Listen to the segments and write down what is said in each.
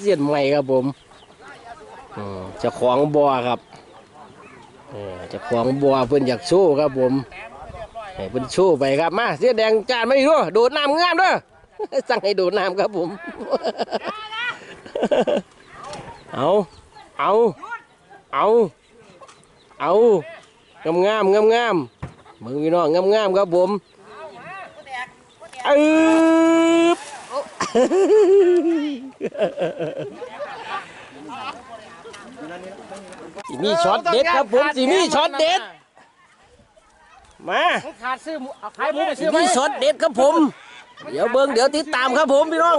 เสียนใหม่ครับผมอืมเจะของบัวครับเออเจะของบัวเพิ่นอยากโชว์ครับผมให้เพิ่นโชว์ไปครับมาเสียแดงจานไม่รู้โดดน้ำงามเด้อสั่งให้โดดน้ำครับผม เอาเอาเอาเอางามงามงามงามๆมึงพี่น้องงามงามๆครับผมอึ๊บ สิมีช็อตเด็ดครับผมสิมีช็อตเด็ด มาขาดซื้อหมูเอาขายหมูไปสิซื้อไหมมีช็อตเด็ดครับผม เดี๋ยวเบิ้งเดี๋ยวติดตามครับผมพี่น้อง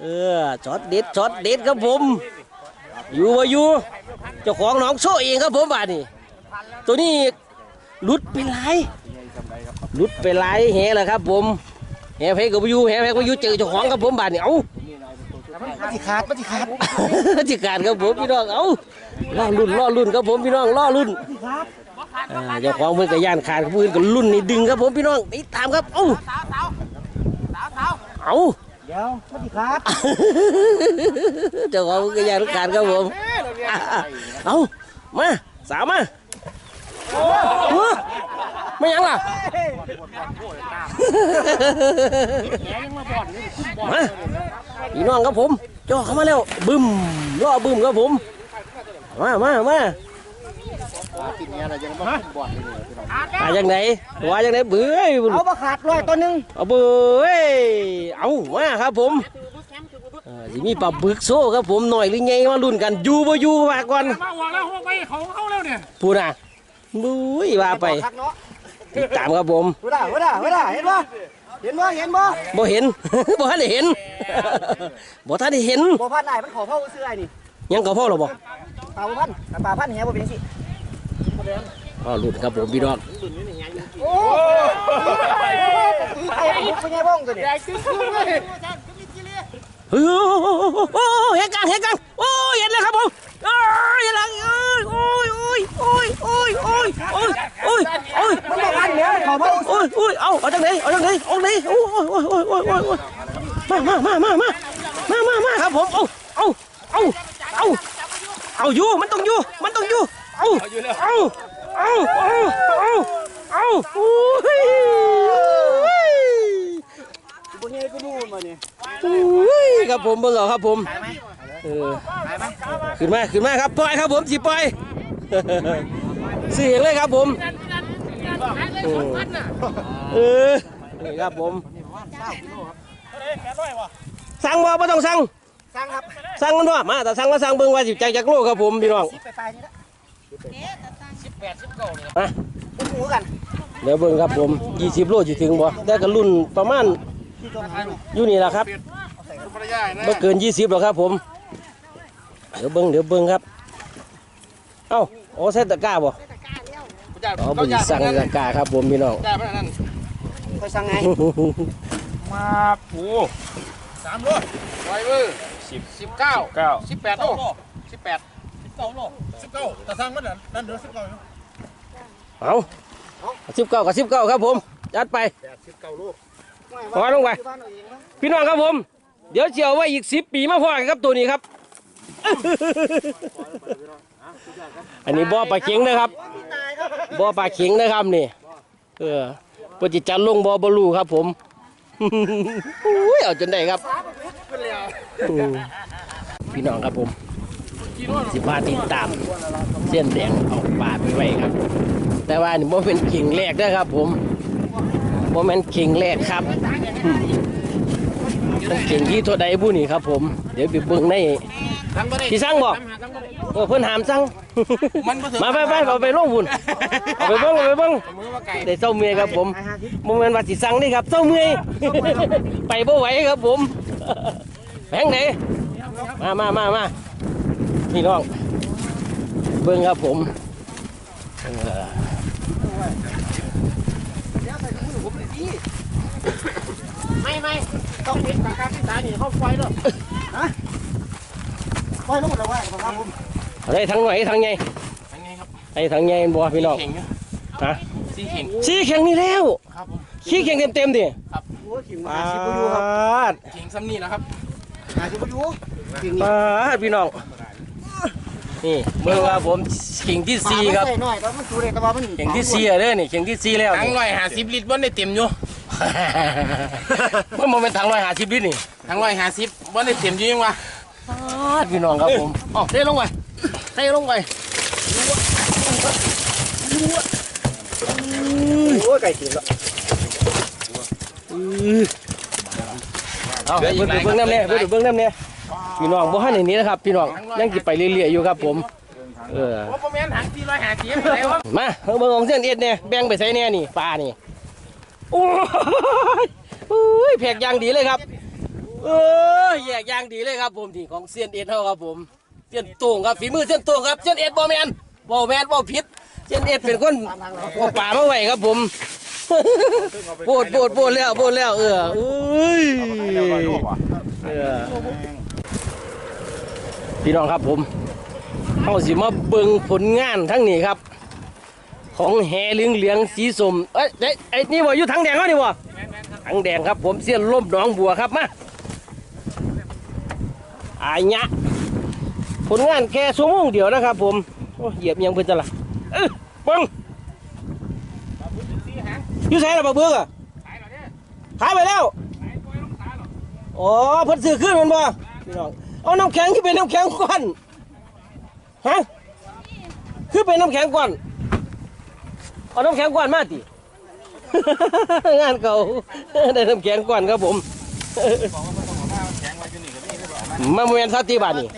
เออช็อตเด็ดช็อตเด็ดครับผม อยู่วะอยู่เจ้าของหนองโซ่เองครับผมบาดนี่ตัวนี้หลุดไปหลายหลุดไปหลายแหละครับผม แหเพกกับอยู่แหเพกกับอยู่เจอเจ้าของครับผมบาดนี่เอ้ามันสิขาดมันสิขาดจิการครับผมพี่น้องเอ้าล่อรุ่นล่อรุ่นครับผมพี่น้องล่อรุ่นอ่าเจ้าของเพื่อนกับย่านขาดเพื่อนกับรุ่นนี่ดึงครับผมพี่น้องติดตามครับเอ้าเอ้าเดี๋ยวมันสิขาดเจ้าของเพื่อนกับย่านขาดครับผมอ่าเอ้ามาสาวมาเออไม่ยังล่ะ มาพี่น้องครับผมจ่อเข้ามาแล้วบึ้มล่อบึ้มครับผม มามามากินเนี่ยอะไรยังไม่ขึ้นบ่อนเลยพี่น้องมาจากไหนว่าจากไหนเบื้อยเอามาขาดร้อยตัวหนึงเอาเบื้อยเอามาครับผมเออสิมีปลาบึกโซ่ครับผมหน่อยหรือไงมาลุ้นกันอยู่บ่อยู่ว่าก่อนมาหวังแล้วห้องไปเขาเข้าแล้วเนี่ยพูดนะบุ้ยว่าไปคักเนาะ ติดตามครับผมว่าได้ว่าได้ว่าได้เห็นบ่เห็นบ่เห็นบ่บ่เห็น บ่ทันได้เห็นบ่ทันได้เห็นบ่พันไหนมันขอเข้าซื้อไอ้นี่ยังก็พ่อหรอบ่ปลาบ่พันแต่ปลาพันแหบ่เป็นจังซี่อ๋อลุ้นครับผมพี่น้องโอ้ยไอ้มุกเป็นไงบ้างตัวนี้เฮ้ยโอ้เห็นกลางเห็นกลางโอ้ยเห็นแล้วครับผม โอ้ยเห็นแล้วโอ้ยโอ้ยโอ้ยโอ้ยโอ้ยโอ้ยโอ้ยโอ้ยมันบ่พันเนี่ยขอเข้าโอ้ยโอ้ยเอาเอาจังไหนเอาจังไหนเอาไหนโอ้ยโอ้ยโอ้ยโอ้ยโอ้ยโอ้ยโอ้ยมามามามามามามามาครับผมเอาเอาเอาเอาเอาอยู่มันต้องอยู่มันต้องอยู่เอาเอาเอาเอาเอาเอาโอ้ยบ่ใหญ่ก็ดูมานี่โอ้ยครับผมเบิ่งเอาครับผม เออขึ้นมาขึ้นมาครับปล่อยครับผมสิปล่อยเสียงเลยครับผมเออเออนี่ครับผมสั่งบ่บ่ต้องสั่งสร้างครับสั่งมันบ่มาแต่สั่งมาสั่งเบิ่งว่าสิใจจักโลครับผมพี่น้องสิไปปลายนี่ละมาอุ้มหมูกันเดี๋ยวเบิ่งครับผม20โลสิถึงบ่แต่ก็รุ่นประมาณที่ตัวหาอยู่นี่ล่ะครับบ่เกิน20หรอกครับผม เดี๋ยวเบิ่งเดี๋ยวเบิ่งครับ เอ้าโอ้ใส่ตะกร้าบ่อ๋อบ่สิสั่งตะกร้าครับผมพี่น้องค่อยสั่งไง มาปูสามโลไวเวอร์สิบสิบเก้าเก้าสิบแปดโลสิบแปดสิบเก้าโลสิบเก้าแต่สร้างมันนั่นเดือสิบเก้าเอา19กับ19ครับผมจัดไปสิบเก้าโลขอลงไป พี่น้องครับผม เดี๋ยวเจียวไว้อีกสิบปีมาพอกันครับตัวนี้ครับ อันนี้บ่อปลาเข็งนะครับบ่อปลาเข็งนะครับนี่ เออปฏิจันลงบ่อบลูครับผมอุ้ยเอาจนได้ครับพี่น้องครับผมสิพาติดตาม เส้นแดงเอาปลาไปไว้ครับ แต่ว่านี่บ่เป็นเข่งแรกนะครับ ผมบ่แม่นเข่งแรกครับมันเก่งที่ตัวใดบุนี่ครับ ผม เดี๋ยวไปเบิ่งใน ที่สั่งบอกเออเพิ่นหามสั่งมาไปไปเอาไปลงบุญเอาไปเบิ่งเอาไปเบิ่งได้เศร้าเมียครับผมโมเมนว่าสิสั่งนี่ครับเศร้าเมียไปบ่ไหวครับผมแพงไหนมามามามาพี่น้องเบิ่งครับผมเออไม่ไม่ต้องปิดปากกาที่ตานี่เข้าไฟแล้วฮะ ไฟลงหมดแล้วว่าครับผมเอาได้ทั้งไหนทั้งไงอันนี้ครับไอ้ทั้งไงบ่พี่น้องเข่งฮะซีเข่งชี้แข่งนี่แล้วครับผมขี้แข่งเต็มๆดิโอ้ยขิงมาสิบอยู่ครับปาดเข่งซ้ำนี่นะครับหาสิบอยู่จริงมาพี่น้องนี่เบิ่งว่าผมเข่งที่สี่ครับใส่หน่อยแต่มันสูดเลยแต่ว่ามันเข่งที่สี่เด้อนี่เข่งที่สี่แล้วทั้งนี่ร้อยห้าสิบลิตรบ่ได้เต็มอยู่มันบ่เป็นถังร้อยห้าสิบลิตรนี่ทั้งร้อยห้าสิบบ่ได้เต็มอยู่ยังวะ มาพี่น้องครับผมอ๋อเทลงไปเทลงไปโอ้ยไก่ถึงแล้วเอาเบิ่งเบิ่งน้ำเนี่ยเบิ่งเบิ่งน้ำเนี่ยพี่น้องบ่ทันในนี้นะครับ พี่น้องยังสิไปเรื่อยๆอยู่ครับผมเออมาณถังสี่ร้อยห้าสิบอะไรวะมาเบิ่งของเส้นเอ็ดเนี่ยแบ่งไปใส่เนี่ยนี่ปลานี่โอ้ยโอ้ยแพกยางดีเลยครับ เอ้ยแยกอย่างดีเลยครับผมที่ของเส้นเอ็ดเฮาครับผมเส้นโต่งครับฝีมือเส้นโต่งครับเส้นเอ็ดบ่แมนบ่แมนบ่ผิดเส้นเอ็ดเป็นคนเอาปลามาไว้ครับผมโปวดโปวดโปวดแล้วโปวดแล้วเออเอ้ยเออพี่น้องครับผมเขาสิมาเบิ่งผลงานทั้งนี้ครับ ของแหเหลืองเหลืองสีสมเอ้ยเอ้ยไอ้นี่บ่อยู่ถังแดงเขานี่บ่ถังแดงครับผมเสี้ยนล่มหนองบัวครับมา อายะผลงานแค่ชั่วโมงเดียวนะครับ ผมโอ้เหยียบยังเพิ่นจะละเอ้ยเบิ่งอยู่ไสล่ะบักเบิ่งอะขายไปแล้วอ๋อเพิ่นซื้อขึ้นมันบ่พี่น้องเอาน้ำแข็งที่เป็นน้ำแข็งก้อนฮะคือเป็นน้ำแข็งก้อนเอาน้ำแข็งกวนมาติงานเก่าได้น้ำแข็งกวนครับผม มาเวียนซาติบาทนี่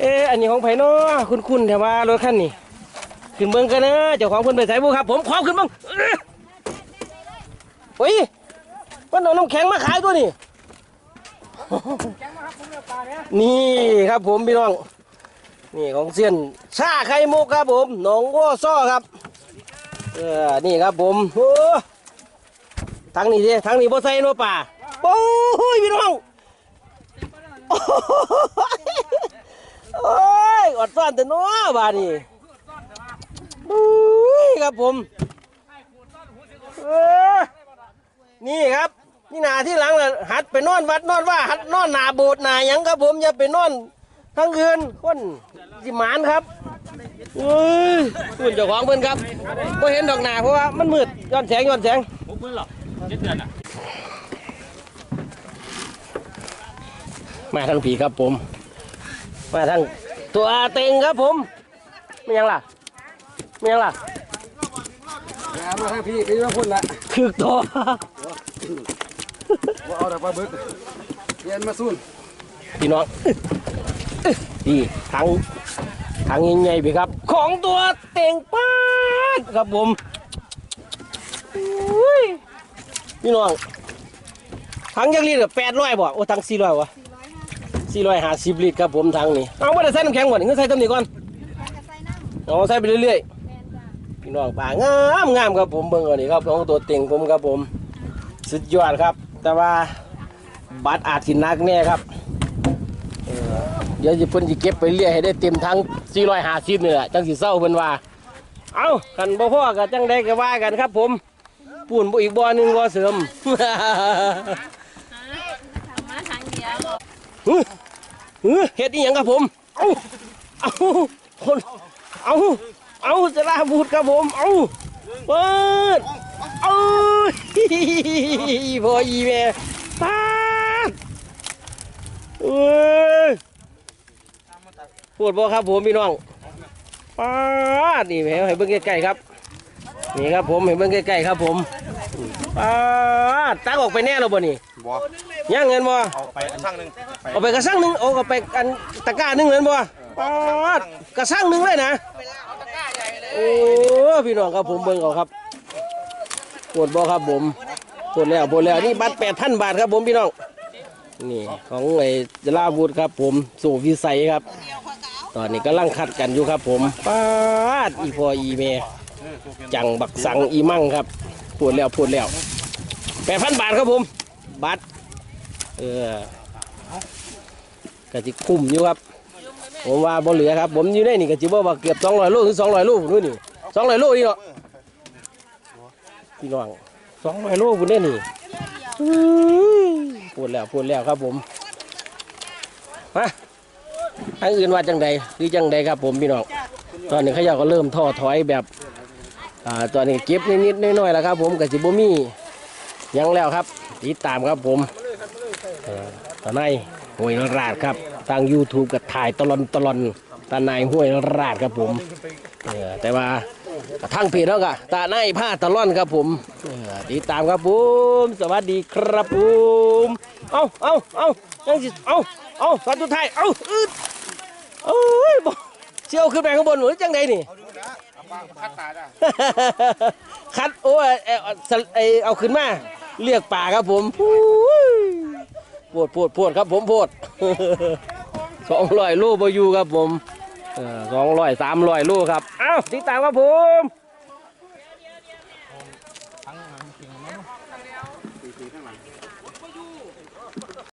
เอ๊ะอันนี้ของไผ่นาะคุณคุณแต่ว่ารถคันนี้ขึ้นเบิ้งกันนะเจ้าของเพิ่นไปใส่บุครับ ผมขอขึ้นเบิ้งเอ้ยมันเอาน้ำแข็งมาขายตัวนี่นี่ครับผมพี่น้อง นี่ของเซียนชาไข่มุกครับผมหนองวัวซ้อครับ เออ นี่ครับผมโอ้ทางนี้ดิทางนี้บ่ใส่โนป่าโอ้ยพี่น้อง โอ้ยอดซ่อนแต่น้อบาดนี่โอ้ยครับผมนี่ครับ นี่หนาที่หลังน่ะหัดไปนอนวัดนอนว่าหัดนอนหนาโบสถ์หนาหยังครับผมอย่าไปนอนทั้งคืนคนสิหมานครับเอ้ยคุณเจ้าของเพิ่นครับก็เห็นดอกหนาเพราะว่ามันมืดย้อนแสงย้อนแสงมาทางผีครับผม มาทางตัวเต็งครับผมไม่ยังล่ะไม่ยังล่ะน้ำมาให้พี่พี่มาพุ่นละคือตัวว่าเอาแต่ปลาบึกเรียนมาสู้พี่น้องนี่ทางทางใหญ่ๆพี่ครับ ของตัวเต็งป้าดครับผมอุ้ยพี่น้องทางยักษ์ลิตรกับแปดร้อยบ่โอ้ทางสี่ร้อยวะ สี่ร้อยห้าสิบลิตรครับผมทางนี้เอาไม่ได้ใส่น้ำแข็งก่อนเงินใส่ต้นนี้ก่อนเอาใส่ไปเรื่อยๆพี่น้องป่างามงามครับผมเบิ่งเอันนี้ครับของตัวเต็งผมครับผม สุดยอดครับ แต่ว่าบัตรอาจสิหนักแน่ครับเออเดี๋ยวจะเพิ่นจะเก็บไปเรื่อยให้ได้เต็มทั้ง450นี่แหละจังสิเศร้าเพิ่นว่า เอากันบ่พอกันจังได้ก็ว่ากันครับผมปูนบ่อีกบ่อหนึงบ่เสริม มาทางเดียว ฮึฮึเฮ็ดอีหยังครับผม เอาเอาคนเอาเอาจะลาบูดครับผม เอาเปิดเอาพออีแม่ตาดเอ้ยปวดบ่ครับผมพี่น้องปาดนี่แม่ให้เบิ่งใกล้ๆครับ นี่ครับผมให้เบิ่งใกล้ๆครับผม ปาดตักออกไปแน่แล้วบ่นี่บ่ย่างเงินบ่เอาไปช่างหนึ่งเอาไปกระสังหนึ่งเอาไปกันตะกร้าหนึ่งเลยบ่ปาดกระสังหนึ่งเลยนะโอ้พี่น้องครับผมเบิ่งเอาครับปวดบ่ครับผมปวดแล้วปวดแล้วนี่บัตรแปดพันบาทครับผมพี่น้องนี่ของไอ้จลาบุตรครับ ผมสู่วิสัยครับ ตอนนี้กำลังคัดกันอยู่ครับ ผมปาดอีพออีเมจังบักสังอีมั่งครับ ปวดแล้วปวดแล้วแปดพันบาทครับผมบัตรเออกะจิคุ้มอยู่ครับ ผมว่าบ่เหลือครับ ผมอยู่ในนี่กะจิบ่ว่าเกือบ200โลถึง200โลพุ่นนู่นนี่200โลนี่เนาะพี่น้อง200โลพุ่นเด้นี่พูดแล้วพูดแล้วครับผมมาทางอื่นว่าจังใดหรือจังใดครับผมพี่น้องตอนนี้เขาเจ้าก็เริ่มท้อถอยแบบ อ่าตอนนี้เก็บนิดๆน้อยๆแล้วครับ ผมกับสิบมีหยังแล้วครับติดตามครับผมตอนในห้วยราดครับทาง YouTube กับถ่ายตลอนตลอนตาในห้วยราดครับผมแต่ว่าทางเพจแล้วก็ตาในผ้าตลอนครับผมติดตามครับผม สวัสดีครับผมเอาเอาเอายังสิเอาเอาตอนสุดท้ายเอาอึดโอ้ยเชี่ยวขึ้นไปข้างบนหรือจังใดนี่ คัดตาจ้ะคัดโอ้ยเอาเอาเอาขึ้นมา เรียกป่าครับผมปวดปวดปวดครับผมปวดสองร้อยโลบอยู่ครับผมสองร้อยสามร้อยลูกครับ เอ้าติดตามครับผม